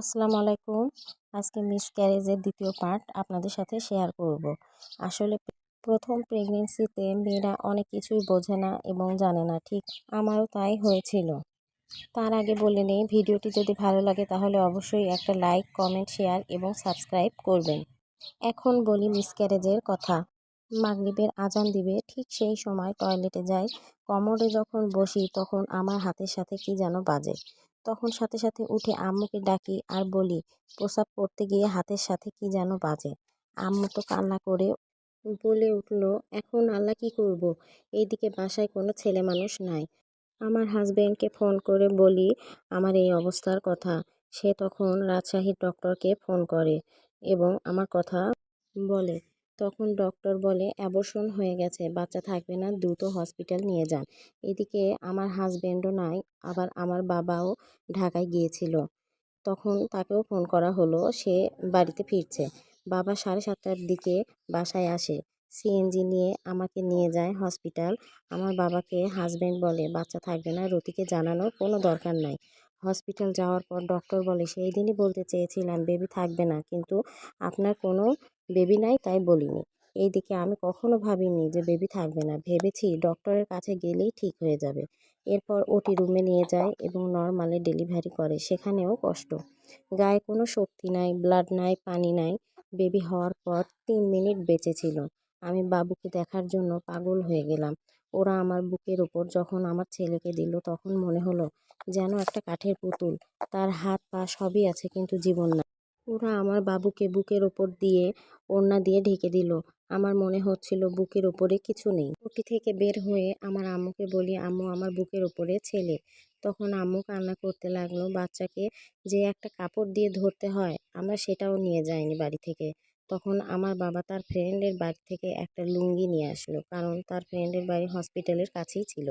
আসসালামু আলাইকুম। আজকে মিস ক্যারেজের দ্বিতীয় পার্ট আপনাদের সাথে শেয়ার করব। আসলে প্রথম প্রেগনেন্সিতে মেয়েরা অনেক কিছুই বোঝে না এবং জানে না, ঠিক আমারও তাই হয়েছিল। তার আগে বলে নেই, ভিডিওটি যদি ভালো লাগে তাহলে অবশ্যই একটা লাইক, কমেন্ট, শেয়ার এবং সাবস্ক্রাইব করবেন। এখন বলি মিসক্যারেজের কথা। মাগরিবের আজান দিবে, ঠিক সেই সময় টয়লেটে যাই। কমোডে যখন বসি তখন আমার হাতের সাথে কি যেন বাজে। তখন সাথে সাথে উঠে আম্মুকে ডাকি আর বলি, প্রসাব করতে গিয়ে হাতের সাথে কি যেন বাজে? আম্মু তো কান্না করে বলে উঠল, এখন আল্লাহ কি করব? এইদিকে বাসায় কোনো ছেলে মানুষ নাই। আমার হাজব্যান্ডকে ফোন করে বলি, আমার এই অবস্থার কথা। সে তখন রাজশাহীর ডক্টরকে ফোন করে এবং আমার কথা বলে। তখন ডক্টর বলে, অ্যাবর্শন হয়ে গেছে, বাচ্চা থাকবে না, দ্রুত হসপিটাল নিয়ে যান। এদিকে আমার হাজব্যান্ডও নাই, আবার আমার বাবাও ঢাকায় গিয়েছিল। তখন তাকেও ফোন করা হলো, সে বাড়িতে ফিরছে। বাবা সাড়ে সাতটার দিকে বাসায় আসে। সিএনজি নিয়ে আমাকে নিয়ে যায় হসপিটাল। আমার বাবাকে হাজব্যান্ড বলে, বাচ্চা থাকবে না। রতিকে জানানোর কোনো দরকার নাই। হসপিটাল যাওয়ার পর ডক্টর বলে, সেই দিনই বলতে চেয়েছিলাম, বেবি থাকবে না। কিন্তু আপনার কোনো বেবি নাই, তাই বলিনি। এইদিকে আমি কখনো ভাবিনি যে বেবি থাকবে না। ভেবেছি ডক্টরের কাছে গেলেই ঠিক হয়ে যাবে। এরপর ওটি রুমে নিয়ে যায় এবং নর্মালে ডেলিভারি করে। সেখানেও কষ্ট। গায়ে কোনো শক্তি নাই, ব্লাড নাই, পানি নাই। বেবি হওয়ার পর তিন মিনিট বেঁচে ছিল। আমি বাবুকে দেখার জন্য পাগল হয়ে গেলাম। ওরা আমার বুকের ওপর যখন আমার ছেলেকে দিল তখন মনে হলো যেন একটা কাঠের পুতুল। তার হাত পা সবই আছে কিন্তু জীবন না ওরা আমার বাবুকে বুকের ওপর দিয়ে ওড়না দিয়ে ঢেকে দিল। আমার মনে হচ্ছিল বুকের ওপরে কিছু নেই। ওটি থেকে বের হয়ে আমার আম্মুকে বলি, আম্মু, আমার বুকের ওপরে ছেলে। তখন আম্মু কান্না করতে লাগল, বাচ্চাকে যে একটা কাপড় দিয়ে ধরতে হয়, আমরা সেটাও নিয়ে যাইনি বাড়ি থেকে। তখন আমার বাবা তার ফ্রেন্ডের বাড়ি থেকে একটা লুঙ্গি নিয়ে আসলো। কারণ তার ফ্রেন্ডের বাড়ি হসপিটালের কাছেই ছিল।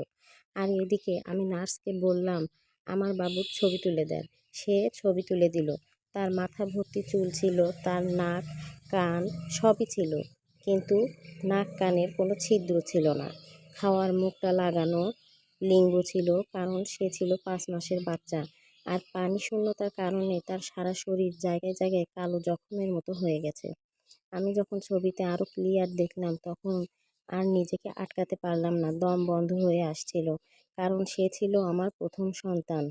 আর এদিকে আমি নার্সকে বললাম, আমার বাবুর ছবি তুলে দেন। সে ছবি তুলে দিল। তার মাথা ভর্তি চুল ছিল, তার নাক, কান সবই ছিল। কিন্তু নাক কানের কোনো ছিদ্র ছিল না। খাওয়ার মুখটা লাগানো লিঙ্গ ছিল, কারণ সে ছিল পাঁচ মাসের বাচ্চা। আর পানি শূন্যতার কারণে তার সারা শরীর জায়গায় জায়গায় কালো জখমের মতো হয়ে গেছে। আমি যখন ছবিতে আরও ক্লিয়ার দেখলাম, তখন আর নিজেকে আটকাতে পারলাম না। দম বন্ধ হয়ে আসছিল। কারণ সে ছিল আমার প্রথম সন্তান।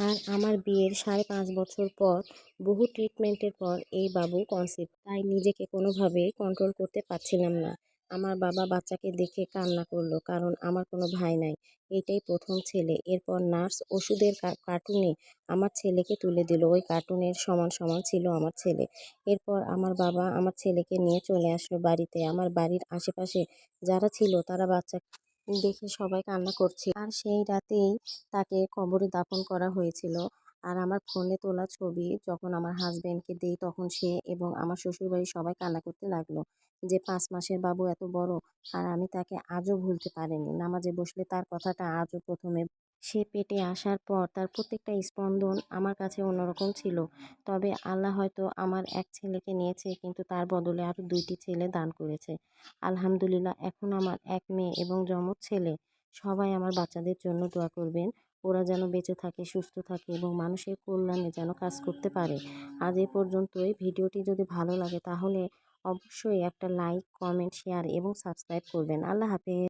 আর আমার বিয়ের সাড়ে পাঁচ বছর পর, বহু ট্রিটমেন্টের পর এই বাবু কনসেপ্ট তাই নিজেকে কোনোভাবেই কন্ট্রোল করতে পারছিলাম না। আমার বাবা বাচ্চাকে দেখে কান্না করল, কারণ আমার কোনো ভাই নাই। এটাই প্রথম ছেলে। এরপর নার্স ওষুধের কার্টুনে আমার ছেলেকে তুলে দিল। ওই কার্টুনের সমান সমান ছিল আমার ছেলে। এরপর আমার বাবা আমার ছেলেকে নিয়ে চলে আসলো বাড়িতে। আমার বাড়ির আশেপাশে যারা ছিল তারা বাচ্চা দেখে সবাই কান্না করছে। আর সেই রাতেই তাকে কবরে দাফন করা হয়েছিল। আর আমার ফোনে তোলা ছবি যখন আমার হাজব্যান্ডকে দিই তখন সে এবং আমার শ্বশুরবাড়ির সবাই কান্না করতে লাগল যে, পাঁচ মাসের বাবু এত বড় আর আমি তাকে আজও ভুলতে পারিনি। নামাজে বসলে তার কথাটা আজও প্রথমে সে পেটে আসার পর তার প্রত্যেকটা স্পন্দন আমার কাছে অন্যরকম ছিল। তবে আল্লাহ হয়তো আমার এক ছেলেকে নিয়েছে কিন্তু তার বদলে আরও দুইটি ছেলে দান করেছে। আলহামদুলিল্লাহ, এখন আমার এক মেয়ে এবং যমজ ছেলে। সবাই আমার বাচ্চাদের জন্য দোয়া করবেন। ওরা যেন বেঁচে থাকে, সুস্থ থাকে এবং মানুষের কল্যাণে যেন কাজ করতে পারে। আজ এ পর্যন্ত পর্যন্তই। ভিডিওটি যদি ভালো লাগে তাহলে অবশ্যই একটা লাইক, কমেন্ট, শেয়ার এবং সাবস্ক্রাইব করবেন। আল্লাহ হাফেজ।